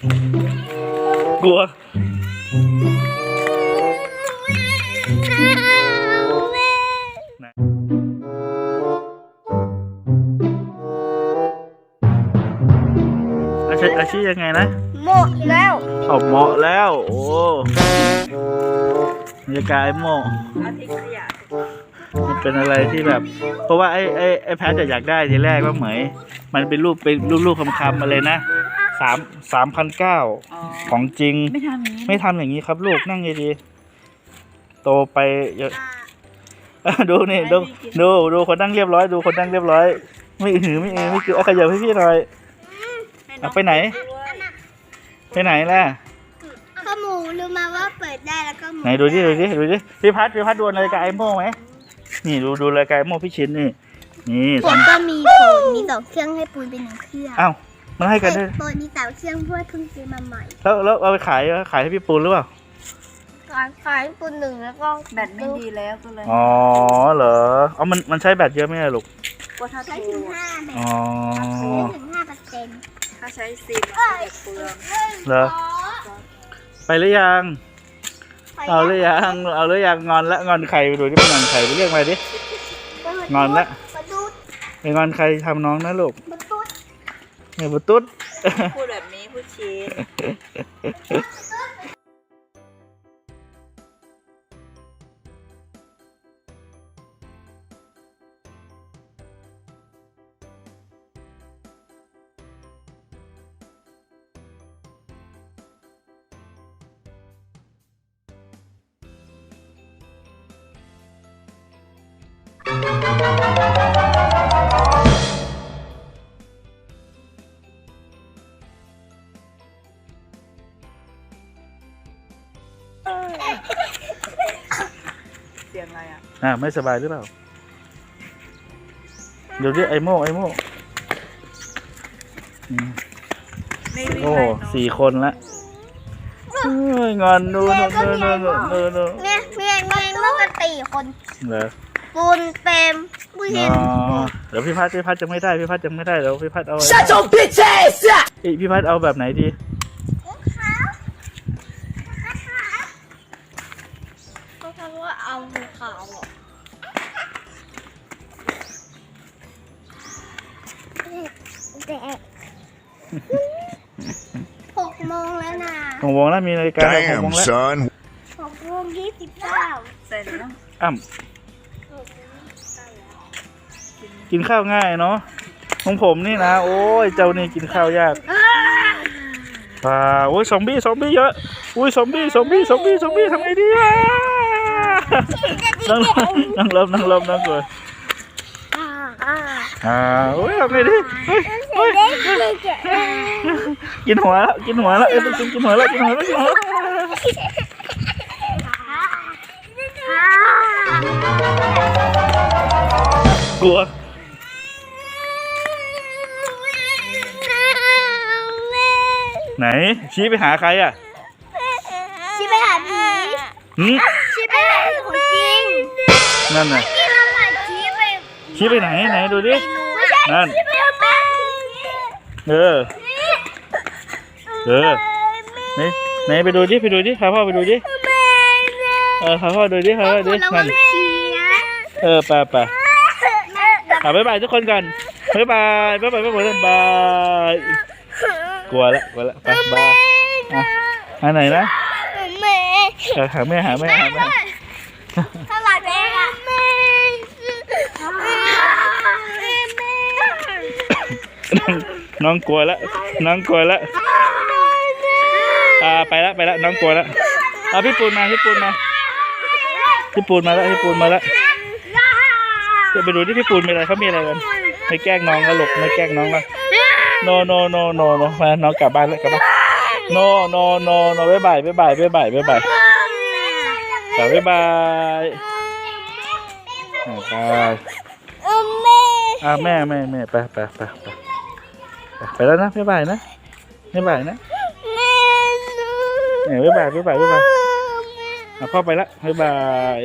กลัวอาชีพอาชีพยังไงนะหมดแล้วเอาเหมาะแล้ว โอ้บรรยากาศไอ้โมะเอาทิ้งขยะมันเป็นอะไรที่แบบ เพราะว่าไอ้ไอ้ไอ้แพทจะอยากได้ทีแรกว่าเหมย มันเป็นรูปเป็นรูปรูปคำๆมาเลยนะ สามสามพันเก้าอ๋อของจริง ไม่ทำอย่างนี้ไม่ทำอย่างนี้ครับ ลูกนั่งดีๆโตไปเยอะดูนี่ดูดูดูคนนั่งเรียบร้อย ดูคนนั่งเรียบร้อย ไม่หือไม่เออไม่คือเอาขยับให้พี่หน่อย เอาไปไหน ไปไหนล่ะ ข้าหมูรู้มาว่าเปิดได้แล้วก็หมูไหนดูดิดูดิดูดิพี่พัดพี่พัดดูรายการไอโม่ไหมนี่ดูดูรายการไอโม่พี่ชินนี่นี่ผมทำก็มีโปรดมีสองเครื่องให้ปูนเป็นหนึ่งเครื่องอ้าว มันให้กันด้วยโปรดมีสามเครื่องเพื่อเพิ่งซื้อมาใหม่แล้วแล้วเอาไปขายขายให้พี่ปูนหรือเปล่าขายขายปูนหนึ่งแล้วก็แบตไม่ดีแล้วก็เลยอ๋อเหรอเอามันมันใช้แบตเยอะไหมอะลูกก็ถ้าใช้ถูถึงกห้าแบบอ๋อใช้ถึงห้าเปอร์เซ็นต์ถ้าใช้ซิมมันก็จะเปลืองเหรอไปหรือยังเอาหรือยังเอาหรือยังงอนละงอนใครไปดูที่มันงอนใครไปเรียกมาดิงอนละประตูดไปงอนใครทำน้องนะลูกประตูดเนี่ยบุตุ๊ดพูดแบบนี้พูดชี้ เสียงอะไรอะอ่าไม่สบายหรือเปล่า เดี๋ยวดิไอโม่ไอโม่อืมไม่วิ่งโอ้ไปเนอะสี่คนละเอ้ยงอนดูดูดูดูดูดูดูเนี่ยมีมีเมื่อกันตีคนเหรอ ปูนเต็มผู้เห็อ๋นอเดี๋ยวพี่พัดพี่พัดจะไม่ได้พี่พัดจะไม่ได้เดี๋ยวพี่พัดเอา Shut your bitch ass up! เอ้ยพี่พัดเอาแบบไหนดี ก็เพราะว่า เอาภูเขาอะหกโมงแล้วนะหกโมงแล้วมีนาฬิกาแล้วหกโมง Damn, แล้ว son. หกโมงยี่สิบเก้าเสร็จแล้วอ้ำกินข้าวง่ายเนาะของผมนี่นะ โอ้ยเจ้านี่กินข้าวยากอ่าโอ้ยซอมบี้ซอมบี้เยอะอุ้ยซอมบี้ซอมบี้ซอมบี้ซอมบี้ทำไงดีอะ นั่งลมนั่งลมนั่งลมนั่งก่อนอ่าโอ้ยทำไงดีเฮ้ยเฮ้ยกินหัวแล้วกินหัวแล้วเอ้ยกินกินหัวแล้วกินหัวแล้วกินหัวแล้วกลัวไหนชี้ไปหาใครอะชิไปหาผีหืมชิไปหาผี ของจริงนั่นน่ะที่เราหาชี้ไปชี้ไปไหนไหนดูดิ ไม่ใช่นั่น ชี้ไปเอาแป้งเออ เออ ไหนไหนไปดูดิไปดูดิพาพ่อไปดูดิเออพาพ่อดูดิพาพ่อดูดิระวันั่งนชี้นะเออไปไปอะบ๊ายบายทุกคนก่อนบ๊ายบายบ๊ายบายบ๊ายบายบายกลัวละกลัวละไปบายอะอันไหนนะแม่ เออหาแม่หาแม่หาแม่ สลัดแม่แม่แม่น้องน้องกลัวละน้องกลัวละอ่าไปละไปละน้องกลัวละอะพี่ปูนมาพี่ปูนมาพี่ปูนมาแล้วพี่ปูนมาแล้วเดี๋ยวไปดูที่พี่ปูนมีอะไรเขามีอะไรกันไม่แกล้งน้องกันหลกไม่แกล้งน้องกันโนโนโนโนโนมาน้องกลับบ้านแล้วกลับบ้านโนโนโนโนบ๊ายบายบ๊ายบายบ๊ายบายบ๊ายบาย กลับบ๊ายบายอ่าไปอ่าแม่แม่แม่ไปไปไปไปไปไปแล้วนะบ๊ายบายนะบ๊ายบายนะเออบ๊ายบายบ๊ายบายบ๊ายบายอะพ่อไปละบ๊ายบาย